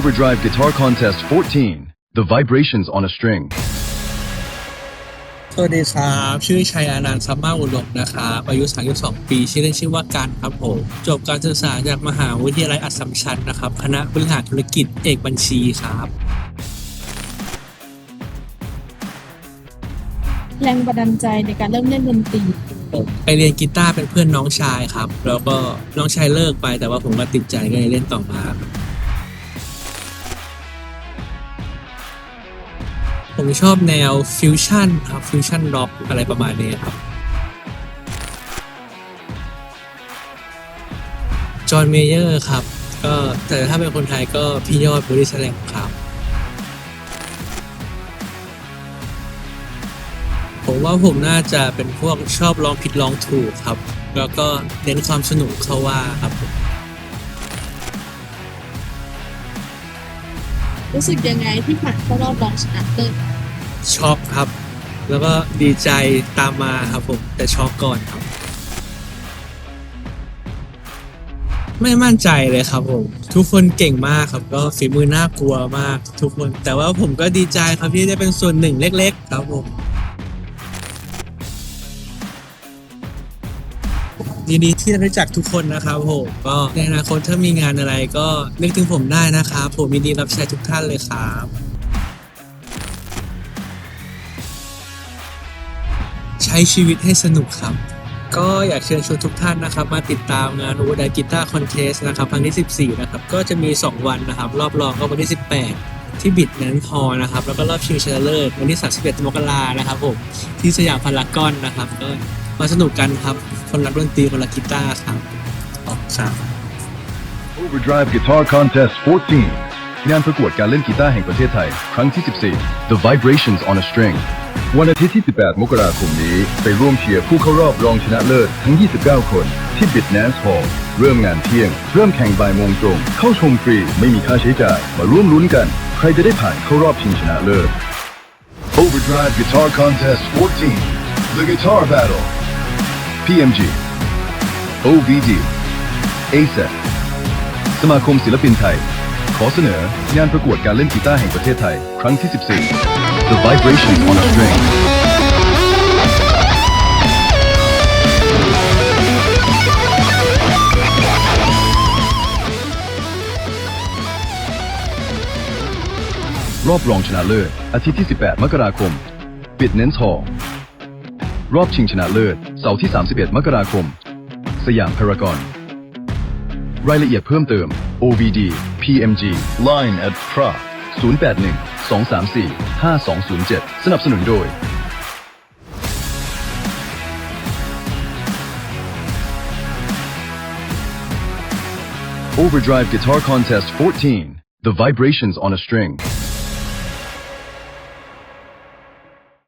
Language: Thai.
Overdrive Guitar Contest 14 The Vibrations on a String สวัสดีครับ ชื่อชัยอานันต์ซัมมาอุดมนะครับ อายุ 32 ปี ชื่อเล่นชื่อว่ากันครับผม จบการศึกษาจากมหาวิทยาลัยอัสสัมชัญนะครับ คณะบริหารธุรกิจเอกบัญชีครับ แรงบันดาลใจในการเริ่มเล่นดนตรีผมไปเรียนกีตาร์เป็นเพื่อนน้องชายครับ แล้วก็น้องชายเลิกไปแต่ว่าผมก็ติดใจก็เลยเล่นต่อมา ผมชอบแนวฟิวชั่นครับฟิวชั่นร็อกอะไรประมาณนี้ครับจอห์นเมเยอร์ครับ ก็แต่ถ้าเป็นคนไทยก็พี่ยอดบริสแลมครับ ผมว่าผมน่าจะเป็นพวกชอบลองผิดลองถูกครับ แล้วก็เน้นความสนุกเข้าว่าครับ รู้สึกยังไงที่ผ่านเข้ารอบรองชนะเลิศช็อกครับ แล้วก็ดีใจตามมาครับผม แต่ช็อกก่อนครับ ไม่มั่นใจเลยครับผม ทุกคนเก่งมากครับ ก็ฝีมือน่ากลัวมากทุกคน แต่ว่าผมก็ดีใจครับที่ได้เป็นส่วนหนึ่งเล็ก ๆ ครับผม ยินดีที่ได้รู้จักทุกคนนะครับผมก็ในอนาคตถ้ามีงานอะไรก็นึกถึงผมได้นะครับผมยินดีรับใช้ทุกท่านเลยครับใช้ชีวิตให้สนุกครับ ก็อยากเชิญชวนทุกท่านนะครับ มาติดตามงาน o ูด d กีตาร์คอนเทสนะครับครั้งที่ 14 นะครับ ก็จะมี 2 วันนะครับ รอบรองก็วันที่ 18 ที่บิดแนนพอนะครับ แล้วก็รอบชิงชนะเลิศวันที่ 31 มกรานะครับผม ที่สยามพารากอนนะครับก็ มาสนุกกันครับ คนรักดนตรีคนรักกีตาร์ครับขอบคุณครับ Overdrive Guitar Contest 14 งานประกวดการเล่นกีตาร์แห่งประเทศไทย ครั้งที่ 14 The Vibrations on a String วันอาทิตย์ที่ 18 มกราคมนี้ ไปร่วมเชียร์ผู้เข้ารอบรองชนะเลิศทั้ง 29 คน ที่ Bit Nance Hall เริ่มงานเที่ยง เริ่มแข่งบ่ายโมงตรง เข้าชมฟรี ไม่มีค่าใช้จ่าย มาร่วมลุ้นกัน ใครจะได้ผ่านเข้ารอบชิงชนะเลิศ Overdrive Guitar Contest 14 The Guitar Battle PMG OVD ASEC สมาคมศิลปินไทย ขอเสนองานประกวดการเล่นกีตาร์แห่งประเทศไทย ครั้งที่ 14 The Vibrations on a String รอบรองชนะเลิศอาทิตย์ที่ 18 มกราคม ปิดเน้นทอง รอบชิงชนะเลิศ เสาร์ที่ 31 มกราคม สยามพารากอน รายละเอียดเพิ่มเติม OVD PMG Line at Pra 081 234 5207 สนับสนุนโดย Overdrive Guitar Contest 14 The Vibrations on a String